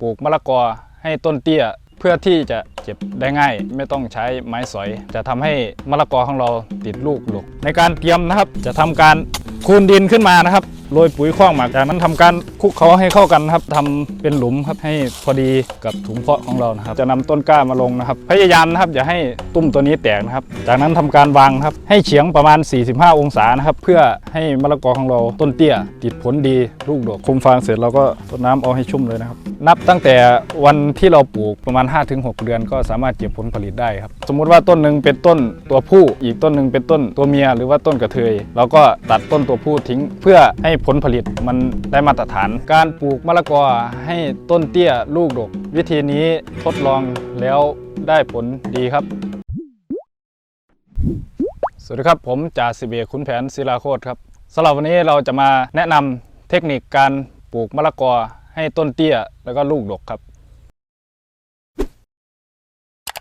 ปลูกมะละกอให้ต้นเตี้ยเพื่อที่จะเก็บได้ง่าย ไม่ต้องใช้ไม้สอย จะทำให้มะละกอของเราติดลูกหลกในการเตรียมนะครับ จะทำการคูนดินขึ้นมานะครับ โรยปุ๋ยคว้างหมักจากนั้นทำการคลุกเคล้าให้เข้ากันครับทำเป็นหลุมครับให้พอดีกับถุงเพาะของเรานะครับ จะนำต้นกล้ามาลงนะครับ พยายามนะครับอย่าให้ตุ้มตัวนี้แตกนะครับ จากนั้นทำการวางครับให้เฉียงประมาณ 45 องศานะครับ เพื่อให้มะละกอของเราต้นเตี้ย ติดผลดีลูกดกคุมฟางเสร็จเราก็รดน้ำเอาให้ชุ่มเลยนะครับ นับตั้งแต่วันที่เราปลูกประมาณ 5-6 เดือน ก็สามารถเก็บผลผลิตได้ครับ สมมุติว่าต้นหนึ่งเป็นต้นตัวผู้ อีกต้นหนึ่งเป็นต้นตัวเมีย หรือว่าต้นกระเทยเราก็ตัดต้นตัวผู้ทิ้งเพื่อให้ผลผลิตมันได้มาตรฐาน การปลูกมะละกอให้ต้นเตี้ยลูกดก วิธีนี้ทดลองแล้วได้ผลดีครับ สวัสดีครับผมจ่าสิบเอกขุนแผนศิลาโคตรครับสำหรับวันนี้เราจะมาแนะนำเทคนิคการปลูกมะละกอให้ต้นเตี้ยแล้วก็ลูกดกครับ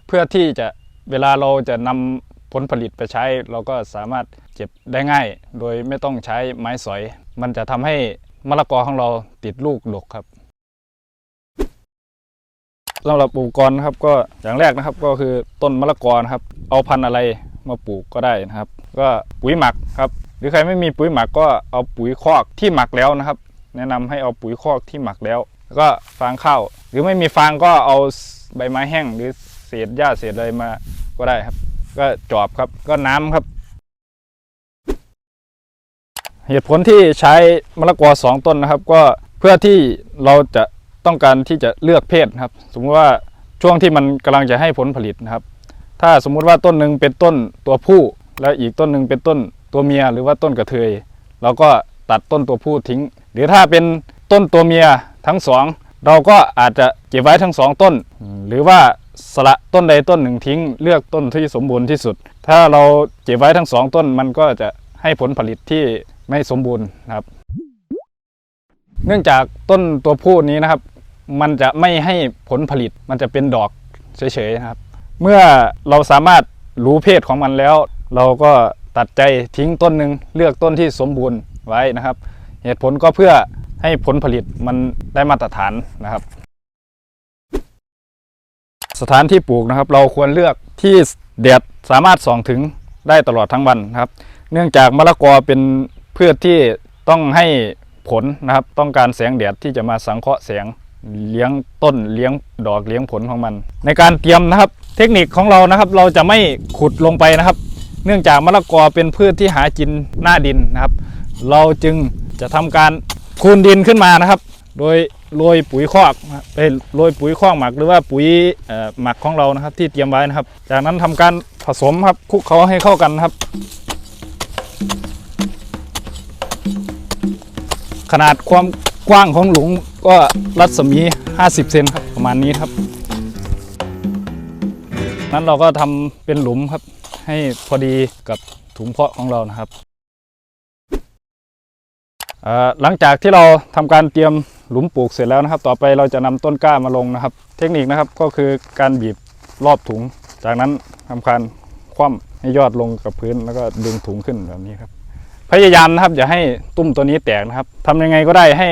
เพื่อที่จะเวลาเราจะนำ ผลผลิตไปใช้ เราก็สามารถเก็บได้ง่าย โดยไม่ต้องใช้ไม้สอย มันจะทำให้มะละกอของเราติดลูกดกครับสำหรับอุปกรณ์นครับก็อย่างแรกนะครับก็คือต้นมะละกอครับ เอาพันธุ์อะไรมาปลูกก็ได้นะครับ ก็ปุ๋ยหมักครับ หรือใครไม่มีปุ๋ยหมักก็เอาปุ๋ยคอกที่หมักแล้วนะครับ แนะนำให้เอาปุ๋ยคอกที่หมักแล้ว แล้วก็ฟางข้าวหรือไม่มีฟางก็เอาใบไม้แห้งหรือเศษหญ้าเศษอะไรมาก็ได้ครับ ก็จอบครับก็น้ำครับ เหตุผลที่ใช้มะละกอสองต้นนะครับ ก็เพื่อที่เราจะต้องการที่จะเลือกเพศครับ สมมติว่าช่วงที่มันกำลังจะให้ผลผลิตนะครับ ถ้าสมมุติว่าต้นหนึ่งเป็นต้นตัวผู้ แล้วอีกต้นหนึ่งเป็นต้นตัวเมียหรือว่าต้นกระเทยเราก็ตัดต้นตัวผู้ทิ้ง หรือถ้าเป็นต้นตัวเมียทั้งสองเราก็อาจจะเก็บไว้ทั้งสองต้น หรือว่า สละต้นใดต้นหนึ่งทิ้ง เลือกต้นที่สมบูรณ์ที่สุด ถ้าเราเก็บไว้ทั้งสองต้นมันก็จะให้ผลผลิตที่ไม่สมบูรณ์นะครับ เนื่องจากต้นตัวผู้นี้นะครับ มันจะไม่ให้ผลผลิตมันจะเป็นดอกเฉยๆนะครับ เมื่อเราสามารถรู้เพศของมันแล้ว เราก็ตัดใจทิ้งต้นหนึ่งเลือกต้นที่สมบูรณ์ไว้นะครับ เหตุผลก็เพื่อให้ผลผลิตมันได้มาตรฐานนะครับ สถานที่ปลูกนะครับ เราควรเลือกที่แดดสามารถส่องถึงได้ตลอดทั้งวันนะครับ เนื่องจากมะละกอเป็นพืชที่ต้องให้ผลนะครับ ต้องการแสงแดดที่จะมาสังเคราะห์แสงเลี้ยงต้นเลี้ยงดอกเลี้ยงผลของมัน ในการเตรียมนะครับ เทคนิคของเรานะครับ เราจะไม่ขุดลงไปนะครับ เนื่องจากมะละกอเป็นพืชที่หากินหน้าดินนะครับ เราจึงจะทำการคูนดินขึ้นมานะครับ โดย โรยปุ๋ยคอกนะครับเอ้ยโรยปุ๋ยคอกหมักหรือว่าปุ๋ยหมักของเรานะครับ ที่เตรียมไว้นะครับ จากนั้นทำการผสมครับคลุกเคล้าให้เข้ากันครับ ขนาดความกว้างของหลุมก็รัศมี 50 เซนครับประมาณนี้ครับ นั้นเราก็ทำเป็นหลุมครับ ให้พอดีกับถุงเพาะของเรานะครับหลังจากที่เราทำการเตรียม หลุมปลูกเสร็จแล้วนะครับ ต่อไปเราจะนำต้นกล้ามาลงนะครับ เทคนิคนะครับก็คือการบีบรอบถุง จากนั้นทำการคว่ำให้ยอดลงกับพื้นแล้วก็ดึงถุงขึ้นแบบนี้ครับ พยายามนะครับอย่าให้ตุ้มตัวนี้แตกนะครับทำยังไงก็ได้ให้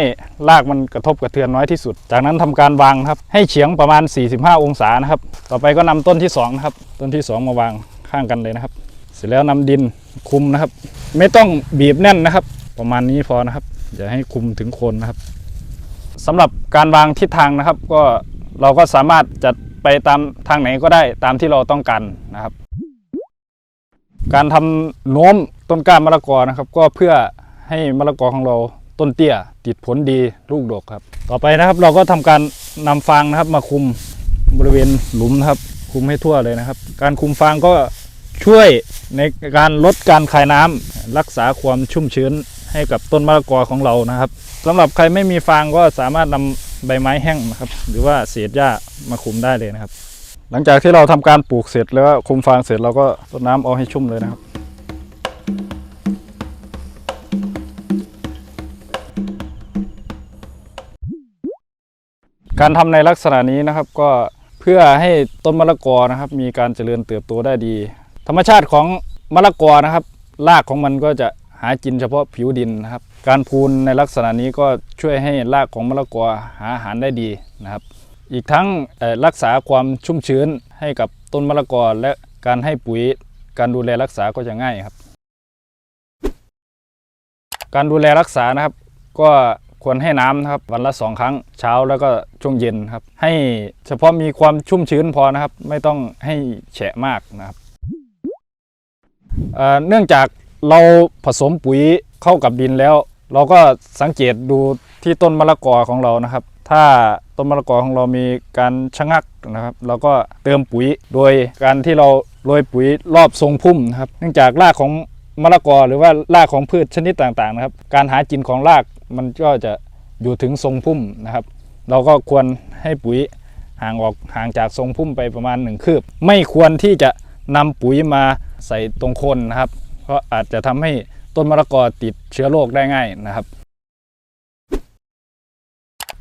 รากมันกระทบกระเทือนน้อยที่สุด จากนั้นทำการวางครับ ให้เฉียงประมาณ 45 องศานะครับ ต่อไปก็นำต้นที่2นะครับต้นที่ 2 มาวางข้างกันเลยนะครับ เสร็จแล้วนำดินคุมนะครับ ไม่ต้องบีบแน่นนะครับ ประมาณนี้พอนะครับอย่าให้คุมถึงโคนนะครับ สำหรับการวางทิศทางนะครับ ก็เราก็สามารถจัดไปตามทางไหนก็ได้ตามที่เราต้องการนะครับ การทำโน้มต้นกล้ามะละกอนะครับ ก็เพื่อให้มะละกอของเราต้นเตี้ย ติดผลดีลูกดกครับ ต่อไปนะครับเราก็ทำการนำฟางนะครับมาคุมบริเวณหลุมนะครับ คุมให้ทั่วเลยนะครับ การคุมฟางก็ช่วยในการลดการคายน้ำรักษาความชุ่มชื้น ให้กับต้นมะละกอของเรานะครับสำหรับใครไม่มีฟางก็สามารถนำใบไม้แห้งนะครับ หรือว่าเศษหญ้ามาคุมได้เลยนะครับ หลังจากที่เราทำการปลูกเสร็จแล้วคุมฟางเสร็จเราก็รดน้ำเอาให้ชุ่มเลยนะครับการทำในลักษณะนี้นะครับก็เพื่อให้ต้นมะละกอนะครับ มีการเจริญเติบโตได้ดี ธรรมชาติของมะละกอนะครับรากของมันก็จะ หากินเฉพาะผิวดินนะครับ การพูนในลักษณะนี้ก็ช่วยให้รากของมะละกอหาอาหารได้ดีนะครับ อีกทั้งรักษาความชุ่มชื้นให้กับต้นมะละกอและการให้ปุ๋ยการดูแลรักษาก็จะง่ายครับ การดูแลรักษานะครับก็ควรให้น้ำนะครับวันละสองครั้งเช้าแล้วก็ช่วงเย็นครับ ให้เฉพาะมีความชุ่มชื้นพอนะครับ ไม่ต้องให้แฉะมากนะครับเนื่องจาก เราผสมปุ๋ยเข้ากับดินแล้ว เราก็สังเกตดูที่ต้นมะละกอของเรานะครับ ถ้าต้นมะละกอของเรามีการชะงักนะครับเราก็เติมปุ๋ยโดยการที่เราโรยปุ๋ยรอบทรงพุ่มนะครับ เนื่องจากรากของมะละกอหรือว่ารากของพืชชนิดต่างๆนะครับ การหากินของรากมันก็จะอยู่ถึงทรงพุ่มนะครับ เราก็ควรให้ปุ๋ยห่างออกห่างจากทรงพุ่มไปประมาณหนึ่งคืบ ไม่ควรที่จะนำปุ๋ยมาใส่ตรงคนนะครับ เพราะอาจจะทำให้ต้นมะละกอติดเชื้อโรคได้ง่ายนะครับ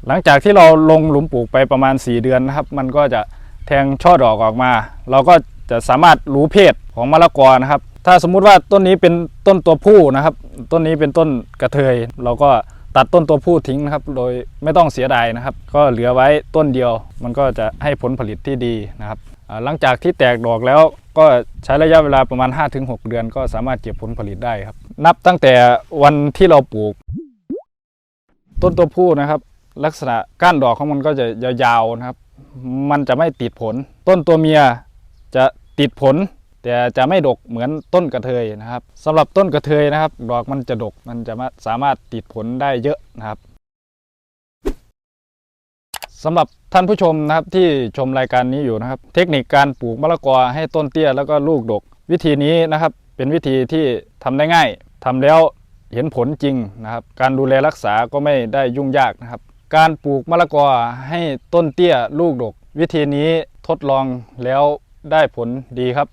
หลังจากที่เราลงหลุมปลูกไปประมาณ 4 เดือนนะครับ มันก็จะแทงช่อดอกออกมา เราก็จะสามารถรู้เพศของมะละกอนะครับ ถ้าสมมุติว่าต้นนี้เป็นต้นตัวผู้นะครับ ต้นนี้เป็นต้นกระเทย เราก็ตัดต้นตัวผู้ทิ้งนะครับ โดยไม่ต้องเสียดายนะครับ ก็เหลือไว้ต้นเดียว มันก็จะให้ผลผลิตที่ดีนะครับ หลังจากที่แตกดอกแล้ว ก็ใช้ระยะเวลาประมาณ 5-6 เดือนก็สามารถเก็บผลผลิตได้ครับ นับตั้งแต่วันที่เราปลูก ต้นตัวผู้นะครับ ลักษณะก้านดอกของมันก็จะยาวๆนะครับ มันจะไม่ติดผล ต้นตัวเมียจะติดผล แต่จะไม่ดกเหมือนต้นกระเทยนะครับสำหรับต้นกระเทยนะครับ ดอกมันจะดกมันจะสามารถติดผลได้เยอะนะครับ สำหรับท่านผู้ชมนะครับที่ชมรายการนี้อยู่นะครับ เทคนิคการปลูกมะละกอให้ต้นเตี้ยแล้วก็ลูกดก วิธีนี้นะครับเป็นวิธีที่ทำได้ง่ายทำแล้วเห็นผลจริงนะครับ การดูแลรักษาก็ไม่ได้ยุ่งยากนะครับ การปลูกมะละกอให้ต้นเตี้ยลูกดก วิธีนี้ทดลองแล้วได้ผลดีครับ